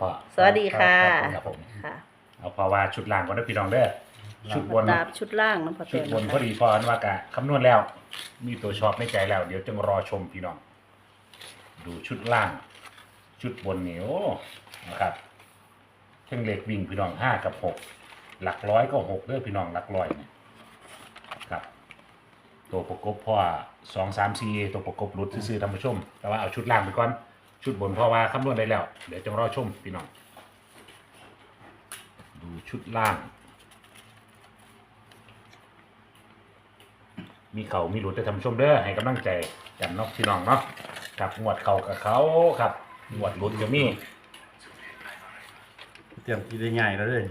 พอสวัสดีค่ะครับผมค่ะเอาพอว่าชุดล่างก่อนนะพี่น้องเด้อชุดบนดาบชุดล่างน้ำพอชุเต็ดมบนพอดีพอว่ากะคำนวณแล้ว มีตัวชอบในใจแล้ว เดี๋ยวจะรอชมพี่น้อง ดูชุดล่าง ชุดบนนี่โอ้นะครับเช่งเหล็กวิ่งพี่น้องห้ากับหกหลักร้อยก็หกเด้อพี่น้องหลักร้อยเนี่ยครับ ตัวประกบพ่อสองสามสี่ตัวประกบรุดซื้อๆท่านผู้ชม แต่ว่าเอาชุดล่างไปก่อน ชุดบนเพราะว่าคำนวณได้แล้ว เดี๋ยวจะรอชมพี่น้อง ดูชุดล่าง มีเขามีหลุดได้ทำชมเด้อให้กำลังใจกันเนาะพี่น้องเนาะครับงวดเขากับเขาครับงวดหลุดก็มีเตรียมที่ได้ง่ายแล้วเลย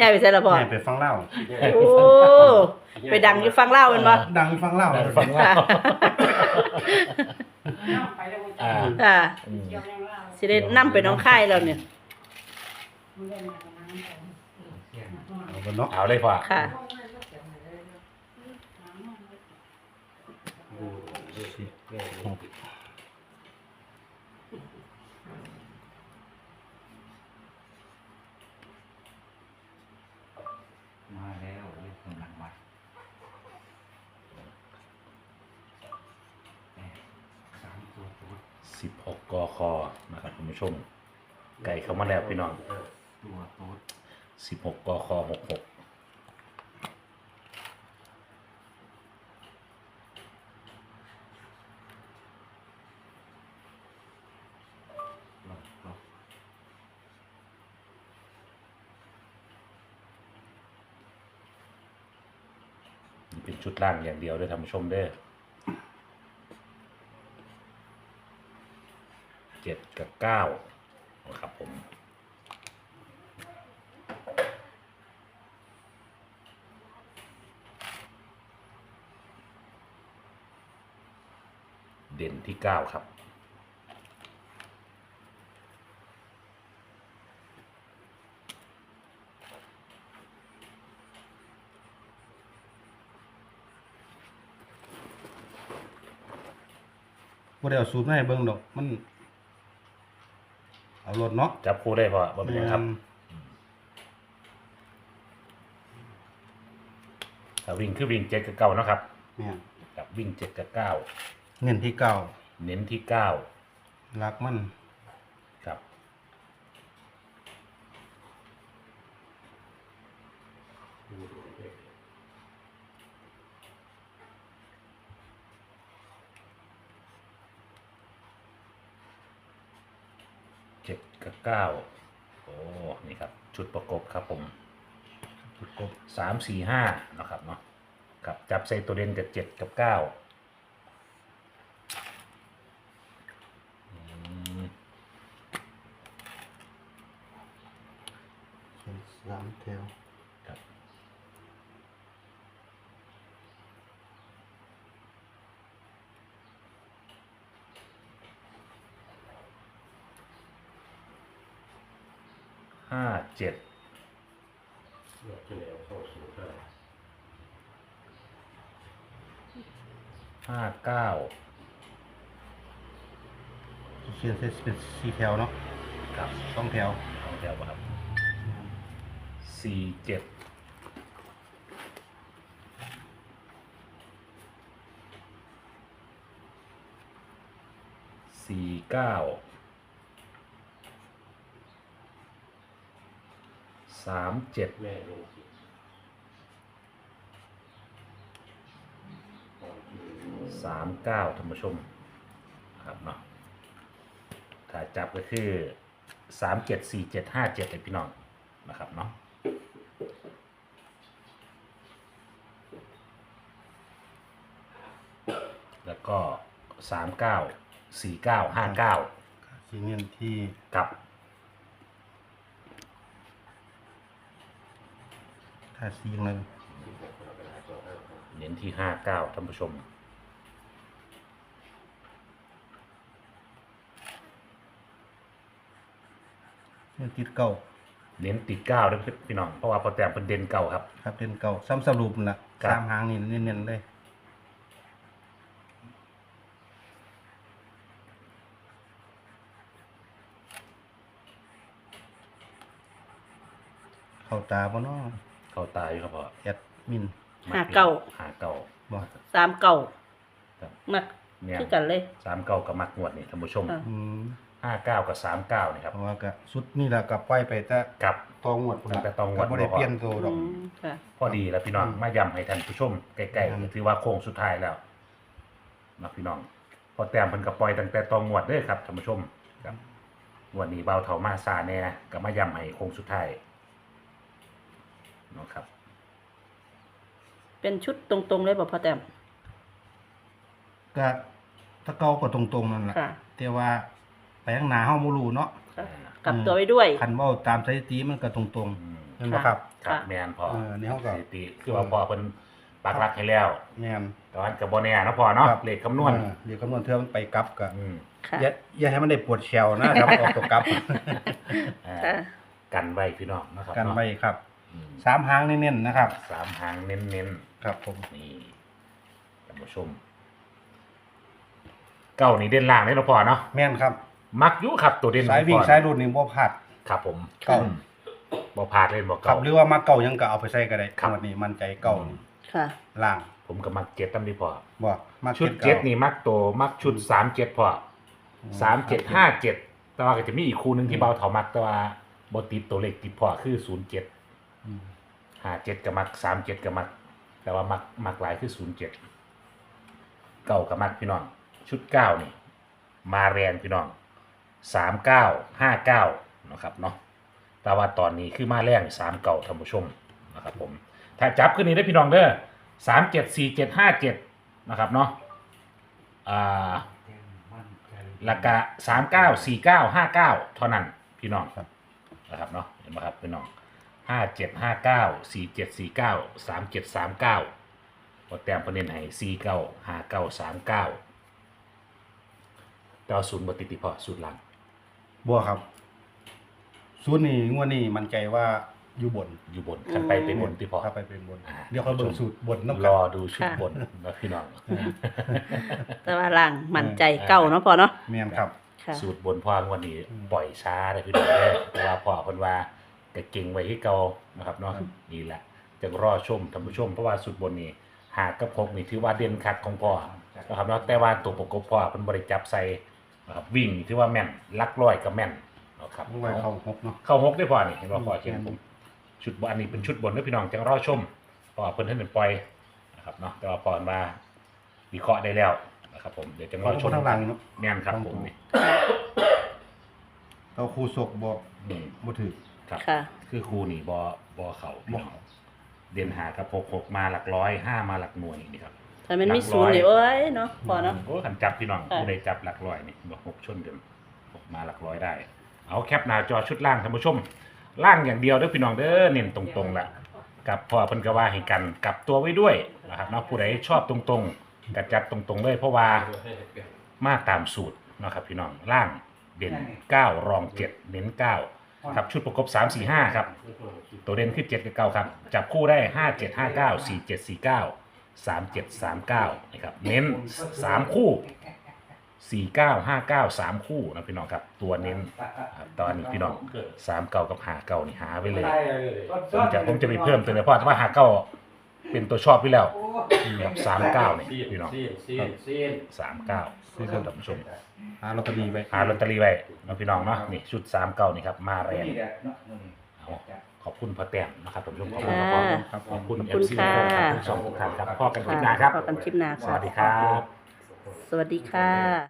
ยายไปใส่ละพอง่ายไปฟังเล่าโอ้ไปดังอยู่ฟังเล่าเป็นบ่ดังฟังเล่าได้ฟังว่า อ่าค่ะอืมสิได้นํไปน้องค่ายแล้วเนี่ย เอาบนเนาะเอาเลยพ่อค่ะสิบหก มาแล้วเลขกำลังวัดแปดสามตัวตัว สิบหกกคนะครับคุณผู้ชม ไก่เข้ามาแล้วพี่น้องตัวตัวสิบหกกคหกหกเป็นชุดล่างอย่างเดียวด้วยท่านผู้ชมเด้อ เจ็ดกับเก้านะครับผมเด่นที่เก้าครับบ่ได้เอาสูตรมาให้เบิ่งดอก มัน รถเนาะจับคู่ได้พอบ่เป็นหยังครับถ้าวิ่งคือวิ่งเจ็ดกับเก้านาะครับแม่นกับวิ่งเจ็ดกับเก้าเน้นที่เก้าเน้นที่เก้ารักมัน เจ็ดกับเก้าโอ้นี่ครับ ชุดประกบครับผมประกบสามสี่ห้านะครับเนาะครับจับใส่ตัวเด่นกับเจ็ดกับเก้าอืมเป็นสามแถว ห้าเจ็ดห้าเก้าเขียนเป็นสี่แถวเนาะครับสองแถวสองแถวป่ะครับสี่เจ็ดสี่เก้า สามเจ็ดสามเก้าท่านผู้ชมครับเนาะถ้าจับก็คือสามเจ็ดสี่เจ็ดห้าเจ็ดเลยพี่น้องนะครับเนาะแล้วก็สามเก้าสี่เก้าห้าเก้าสีเน้นที่ กับ ห้สียงเลยเน้นที่ห้าเก้าท่านผู้ชมเน้นติดเก่าเน้นติดเก้าด้ยพี่น้อง เพราะว่าพอแต่งเป็นเด่นเก่าครับ ครับเด่นเก่าซ้ำสรุปนะสามหางนี่เน้นๆเลยเข้าตาบ่เนาะ เข้าตายครับพ่อแอดมินห้าเก้า หาเก้าบ่สามเก้าครับมักเนี่ยคือกันเลย สามเก้ากับมักงวดนี่ท่านผู้ชมอ่า อืมห้าเก้ากับสามเก้านี่ครับเพราะว่าก็สุดนี่ล่ะก็ปล่อยไปแต่กับ ตองวดพุ่นตั้ล่ะงแต่ตองวดก็บ่ได้เปลี่ยนตัวดอก อืมค่ะ พอดีแล้วพี่น้องอืมมาย้ำให้ท่านผู้ชมใกล้อืมๆถือว่าโค้งสุดท้ายแล้วนะพี่น้อง พอแต้มเพิ่นก็ปล่อยตั้งแต่ตองงวดเด้อครับท่านผู้ชมครับงวันนี้เบาเถามาซาแน่ก็มาย้ำให้โค้งสุดท้ายเนาะครับ เป็นชุดตรงๆเลยบ่พ่อแต้มก็ถ้าเก่าก็ตรงๆนั่นล่ะค่ะแต่ว่าไปข้างหน้าเฮาบ่รู้เนาะ ค่ะกลับตัวไว้ด้วย คันเว้าตามสถิติมันก็ตรงอืมๆนั่นบ่ครับ ครับค่ะ แมนพอเออนี่เขาก็ สถิติคือว่าพอเพิ่นปักหลักให้แล้ว แม่น แต่ว่ากับบ่แน่เนาะพอเนาะครับ เลขคำนวณเออเดี๋ยวคำนวณเทื่อมันไปกลับก็อืมค่ะอย่าอย่าให้มันได้ปวดแชวนะครับ ออกตัวกลับ อ่าค่ะ กันไว้พี่น้องนะครับกันเาะไว้ครับอืม สามหางเน้นๆนะครับ สามหางเน้นครับผมๆนี่ท่านผู้ชมเก้านี่เด่นล่างเลยเนาะพอเนาะแม่นครับ มักอยู่ครับตัวเด่นสายวิ่งของพ่อสายรูดนี่บ่พลาด ครับผมเก้าอืมบ่พลาดเลยบ่ครัเก้าบหรือว่ามาเก่ายังก็เอาไปใส่ก็ได้ครับ งวดนี้มั่นใจเก่านี่ค่ะ ล่างผมก็มักเจ็ดตำนี้พอบ่มาชุดก็เจ็ดอานี่มักตัวมักชุดสามเจ็ดพอสามเจ็ดห้าเจ็ดแต่ว่าก็จะมีอีกคู่หนึ่งที่เบาเถามักแต่ว่าบติดตัวเลขติดพอคือศูนย์เจ็ดอืม ห้าเจ็ดกับมักสามเจ็ดกับมัก แต่ว่ามักมักหลายคือศูนย์เจ็ดเก้ากับมักพี่น้อง ชุดเก้านี่ มาแรงพี่น้องสามเก้าห้าเก้านะครับเนาะแต่ว่าตอนนี้คือมาแรงสามเก้าท่านผู้ชมนะครับผมถ้าจับขึ้นนี้ได้พี่น้องเด้อสามเจ็ดสี่เจ็ดห้าเจ็ดนะครับเนาะอ่าราคาสามเก้าสี่เก้าห้าเก้าเท่านั้นพี่น้องครับนะครับเนาะเห็นไหมครับพี่น้อง ห้าเจ็ดห้าเก้าสี่เจ็ดสี่เก้าสามเจ็ดสามเก้าพอแต้มประเด็นให้สี่เก้าห้าเก้าสามเก้าเก้าศูนย์บติดติพอศูนย์หลังบ่ครับศูนย์นี่งวดนี้มั่นใจว่าอยู่บนอยู่บนขันไปเป็นบนที่พอถ้าไปเป็นบน อ่า เดี๋ยวเขาเบิ่งสูตรบนนำรกันอดูชุดบนนะพี่น้องแต่ว่าล่างมั่นใจเก่าเนาะพ่อเนาะแม่นครับ ค่ะ สูตรบนพ่อวันนี้อืมปล่อยช้าเลยพี่น้องเด้อเพราะว่าพ่อเพิ่นว่า ก็เก่งไว้ที่เก่านะครับเนาะนี่แหละจะรอชมท่านผู้ชมเพราะว่าสูตรบนนี้หากกับพกนี่ถือว่าเด่นคัดของพ่อนะครับเนาะแต่ว่าตัวประกบพ่อเพิ่นบ่ได้จับใส่นะครับวิ่งนี่ถือว่าแม่นลักร้อยก็แม่นนะครับต้องไว้เข้าหกเนาะเข้าหกได้พ่อนี่เห็นว่าพ่ออืมเขียนผมชุดบนอันนี้เป็นชุดบนเด้อพี่น้องจังรอชมเพราะว่าเพิ่นเพิ่นเป็นปล่อยนะครับเนาะแต่ว่าพ่อมาวิเคราะห์ได้แล้วนะครับผมเดี๋ยวจังรอชมข้างหลังเนาะแม่นครับผมนี่เอาครูศกบ่อืมบ่ถือ ครับ ค่ะ คือครูนี่บอบอเขาบ่เด่นหากับหกหกมาหลักร้อยห้ามาหลักหน่วยนี่ครับ ถ้ามันมีหลักร้ศูอยนย์นี่โอ้ยเนาะพ่อเนาะ โอ้ขันจับพี่น้องค่ะ ผู้ใดจับหลักร้อยนี่บอกหกชนเดิมหกมาหลักร้อยได้ เอาแคปหน้าจอชุดล่างท่านผู้ชมล่างอย่างเดียวเด้อพี่น้องเด้อเน้นตรงๆละกับพอเพิ่นก็ว่าให้กันกลับตัวไว้ด้วยนะครับเนาะผู้ใดชอบตรงๆก็จัดตรงๆเลยเพราะว่ามาตามสูตรนะครับพี่น้องล่างเด่นเก้ารองเจ็ดเน้นเก้า ครับชุดประกบสามสี่ห้าครับ ตัวเด่นคือเจ็ดกับเก้าครับ จับคู่ได้ห้าเจ็ดห้าเก้าสี่เจ็ดสี่เก้าสามเจ็ดสามเก้านะครับเน้นสามคู่สี่เก้าห้าเก้าสามคู่นะพี่น้องครับ ตัวเน้นครับตอนนี้พี่น้องสามเก้ากับหาเก้านี่หาไปเลยผมจะผมจะไปเพิ่มตัวเลยเพราะว่าหาเก้า เป็นตัวชอบพี่แล้วครับสามเก้านี่พี่น้องซีนซีนซีนสามเก้าคือท่านผู้ชมหาลอตเตอรี่ไว้หาลอตเตอรี่ไว้นะพี่น้องเนาะนี่ชุดสามเก้านี่ครับมาแรงเอาขอบคุณพ่อแต้มนะครับผมขอบคุณครับครับขอบคุณขอบเอคุณฟซีค่ะทุกสองทุกท่านครับพ่อกันคลิปหน้าครับพอกันคลิปหน้าสวัสดีครับ สวัสดีค่ะ